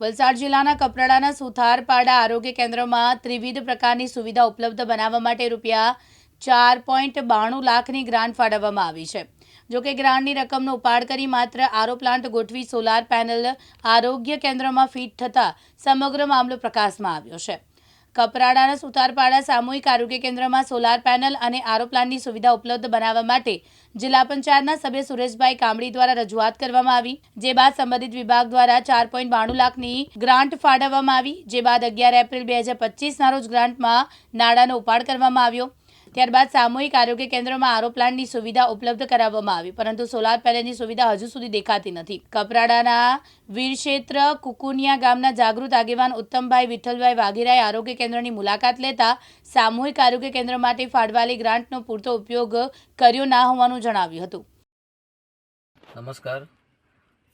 વલસાડ જિલ્લાના કપરાડાના સુથારપાડા આરોગ્ય કેન્દ્રમાં ત્રિવિધ પ્રકારની સુવિધા ઉપલબ્ધ બનાવવા માટે રૂપિયા ચાર પોઈન્ટ બાણું લાખની ગ્રાન્ટ ફાળવવામાં આવી છે. જોકે ગ્રાન્ટની રકમનો ઉપાડ કરી માત્ર આરો પ્લાન્ટ ગોઠવી સોલાર પેનલ આરોગ્ય કેન્દ્રમાં ફિટ થતાં સમગ્ર મામલો પ્રકાશમાં આવ્યો છે. કપરાડાના સુતારપાડા સામૂહિક આરોગ્ય કેન્દ્રમાં સોલાર પેનલ અને આરો પ્લાન્ટની સુવિધા ઉપલબ્ધ બનાવવા માટે જિલ્લા પંચાયતના સભ્ય સુરેશભાઈ કામડી દ્વારા રજૂઆત કરવામાં આવી, જે બાદ સંબંધિત વિભાગ દ્વારા ચાર પોઈન્ટ બાણું લાખની ગ્રાન્ટ ફાળવવામાં આવી, જે બાદ અગિયાર એપ્રિલ બે હજાર પચીસના રોજ ગ્રાન્ટમાં નાણાંનો ઉપાડ કરવામાં આવ્યો. ત્યારબાદ સામૂહિક આરોગ્ય કેન્દ્રમાં આરો પ્લાન્ટની સુવિધા ઉપલબ્ધ કરાવવામાં આવી, પરંતુ સોલાર પેનલની સુવિધા હજુ સુધી દેખાતી નથી. કપરાડાના વીરક્ષેત્ર કુકુનિયા ગામના જાગૃત આગેવાન ઉત્તમભાઈ વિઠ્ઠલભાઈ વાઘેરાએ આરોગ્ય કેન્દ્રની મુલાકાત લેતા સામૂહિક આરોગ્ય કેન્દ્ર માટે ફાળવાલી ગ્રાન્ટનો પૂરતો ઉપયોગ કર્યો ના હોવાનું જણાવ્યું હતું. નમસ્કાર.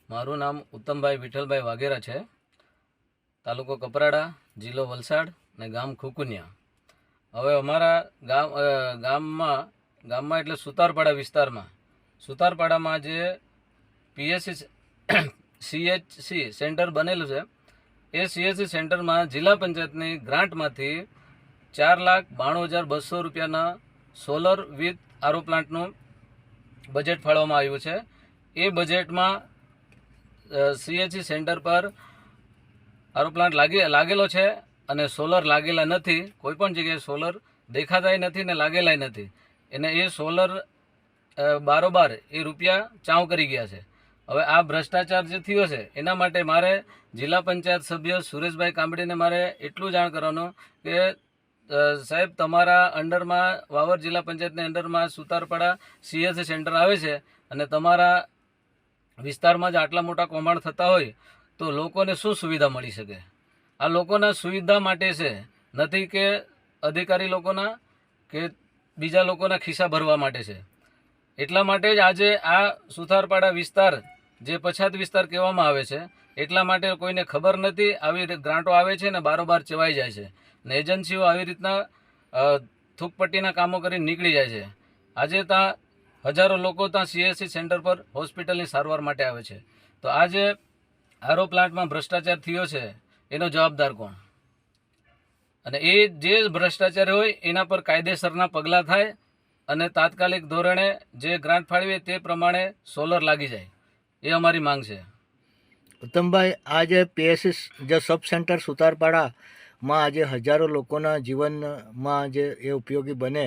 મારું નામ ઉત્તમભાઈ વિઠ્ઠલભાઈ વાઘેરા છે. તાલુકો કપરાડા, જિલ્લો વલસાડ ને ગામ ખુકુનિયા હવે અમારા ગામ ગામમાં ગામમાં એટલે સુતારપાડા વિસ્તારમાં. સુતારપાડામાં જે પીએસસી સીએચસી સેન્ટર બનેલું છે, એ સીએચસી સેન્ટરમાં જિલ્લા પંચાયતની ગ્રાન્ટમાંથી ચાર લાખ બાણું હજાર બસો રૂપિયાના સોલર વિથ આરો પ્લાન્ટનું બજેટ ફાળવવામાં આવ્યું છે. એ બજેટમાં સીએચસી સેન્ટર પર આરો પ્લાન્ટ લાગે, લાગેલો છે. અને સોલર લાગેલા નથી કોઈ પણ જગ્યાએ સોલર દેખાતાય નથી ને લાગેલાય નથી. એને એ સોલર બારોબાર એ રૂપિયા ચાવ કરી ગયા છે. હવે આ ભ્રષ્ટાચાર જે થયો છે, એના માટે મારે જિલ્લા પંચાયત સભ્ય સુરેશભાઈ કાંબડીને મારે એટલું જાણ કરવાનું કે સાહેબ, તમારા અંડરમાં, વાવર જિલ્લા પંચાયતની અંડરમાં સુતારપાડા સીએસ સેન્ટર આવે છે અને તમારા વિસ્તારમાં જ આટલા મોટા કૌભાંડ થતા હોય તો લોકોને શું સુવિધા મળી શકે? આ લોકોના સુવિધા માટે છે. નથી કે અધિકારી લોકોના કે બીજા લોકોના ખિસ્સા ભરવા માટે છે. એટલા માટે જ આજે આ સુથારપાડા વિસ્તાર જે પછાત વિસ્તાર કહેવામાં આવે છે, એટલા માટે કોઈને ખબર નથી, આવી રીતે ગ્રાન્ટો આવે છે ને બારોબાર ચવાઈ જાય છે. ને એજન્સીઓ આવી રીતના થૂકપટ્ટીના કામો કરીને નીકળી જાય છે. આજે ત્યાં હજારો લોકો ત્યાં સીએસસી સેન્ટર પર હોસ્પિટલની સારવાર માટે આવે છે. તો આજે આરો પ્લાન્ટમાં ભ્રષ્ટાચાર થયો છે એનો જવાબદાર કોણ? અને એ જે ભ્રષ્ટાચાર હોય એના પર કાયદેસરના પગલાં થાય અને તાત્કાલિક ધોરણે જે ગ્રાન્ટ ફાળવીએ તે પ્રમાણે સોલર લાગી જાય. એ અમારી માંગ છે. ઉત્તમભાઈ આ જે પીએસએસ જે સબ સેન્ટર સુતારપાડામાં આજે હજારો લોકોના જીવનમાં જે એ ઉપયોગી બને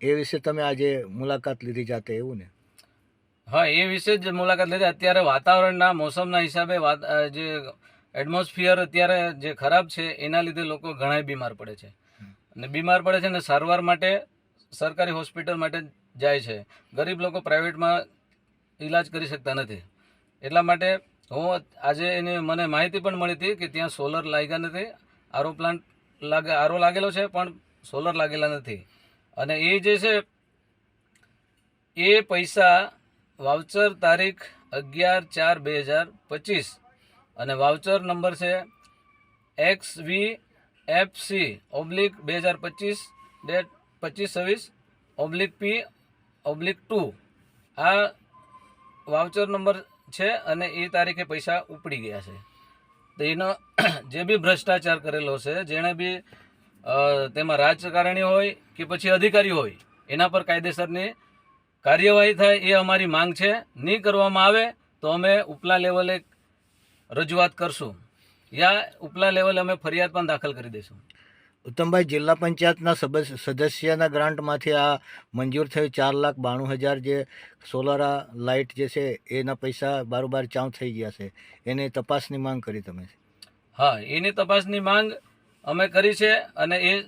એ વિશે તમે આજે મુલાકાત લીધી જાતે એવું ને? હા એ વિશે જ મુલાકાત લીધી. અત્યારે વાતાવરણના મોસમના હિસાબે જે એટમોસ્ફિયર અત્યારે જે ખરાબ છે, એના લીધે લોકો ઘણા બીમાર પડે છે. અને બીમાર પડે છે ને સારવાર માટે, સરકારી હોસ્પિટલ માટે જાય છે. ગરીબ લોકો પ્રાઇવેટમાં ઈલાજ કરી શકતા નથી. એટલા માટે હું આજે એને મને માહિતી પણ મળી હતી કે ત્યાં સોલર લાગ્યા નથી. આરો પ્લાન્ટ લાગે, આરો લાગેલો છે, પણ સોલર લાગેલા નથી. અને એ જે છે, એ પૈસા વાઉચર તારીખ અગિયાર ચાર બે હજાર પચીસ અને વાઉચર નંબર છે X V F C oblique બે હજાર પચીસ ડેટ પચીસ છવ્વીસ ઓબ્લિક પી ઓબ્લિક ટુ આ વાઉચર નંબર છે અને એ તારીખે પૈસા ઉપડી ગયા છે. તો એનો જે બી ભ્રષ્ટાચાર કરેલો છે, જેણે બી તેમાં રાજકારણી હોય કે પછી અધિકારી હોય, એના પર કાયદેસરની કાર્યવાહી થાય એ અમારી માંગ છે. નહીં કરવામાં આવે તો અમે ઉપલા લેવલે રજૂઆત કરશું. યા ઉપલા લેવલે અમે ફરિયાદ પણ દાખલ કરી દઈશું. ઉત્તમભાઈ જિલ્લા પંચાયતના સદસ્યના ગ્રાન્ટમાંથી આ મંજૂર થયું ચાર લાખ બાણું હજાર જે સોલાર લાઇટ જે છે એના પૈસા બારોબાર ચાઉ થઈ ગયા છે. એની તપાસની માંગ કરી તમે? હા એની તપાસની માંગ અમે કરી છે અને એ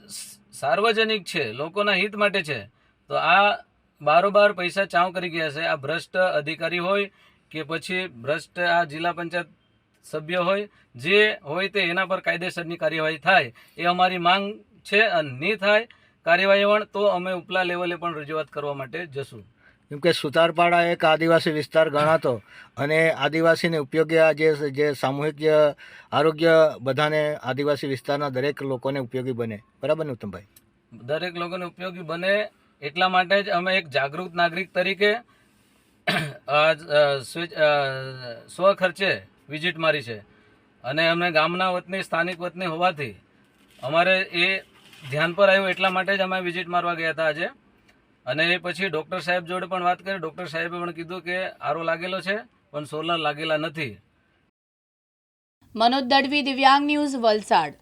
સાર્વજનિક છે લોકોના હિત માટે છે. તો આ બારોબાર પૈસા ચાવ કરી ગયા છે. આ ભ્રષ્ટ અધિકારી હોય કે પછી ભ્રષ્ટ આ જિલ્લા પંચાયત સભ્ય હોય જે હોય તે એના પર કાયદેસરની કાર્યવાહી થાય એ અમારી માંગ છે અને નહીં થાય કાર્યવાહી પણ તો અમે ઉપલા લેવલે પણ રજૂઆત કરવા માટે જશું. કેમ કે સુતારપાડા એક આદિવાસી વિસ્તાર ગણાતો અને આદિવાસીને ઉપયોગી આ જે જે સામૂહિક આરોગ્ય બધાને આદિવાસી વિસ્તારના દરેક લોકોને ઉપયોગી બને. બરાબર ને ઉત્તમભાઈ? દરેક લોકોને ઉપયોગી બને એટલા માટે જ અમે એક જાગૃત નાગરિક તરીકે સ્વે- અ, સ્વખર્ચે વિઝિટ મારી છે. અને અમે ગામના વતની, સ્થાનિક વતની હોવાથી અમારે એ ધ્યાન પર આવ્યું એટલા માટે જ અમે વિઝિટ મારવા ગયા હતા આજે. અને એ પછી ડૉક્ટર સાહેબ જોડે પણ વાત કરી. ડૉક્ટર સાહેબે પણ કીધું કે આરો લાગેલો છે, પણ સોલર લાગેલા નથી. મનોજ દડવી, દિવ્યાંગ ન્યૂઝ વલસાડ.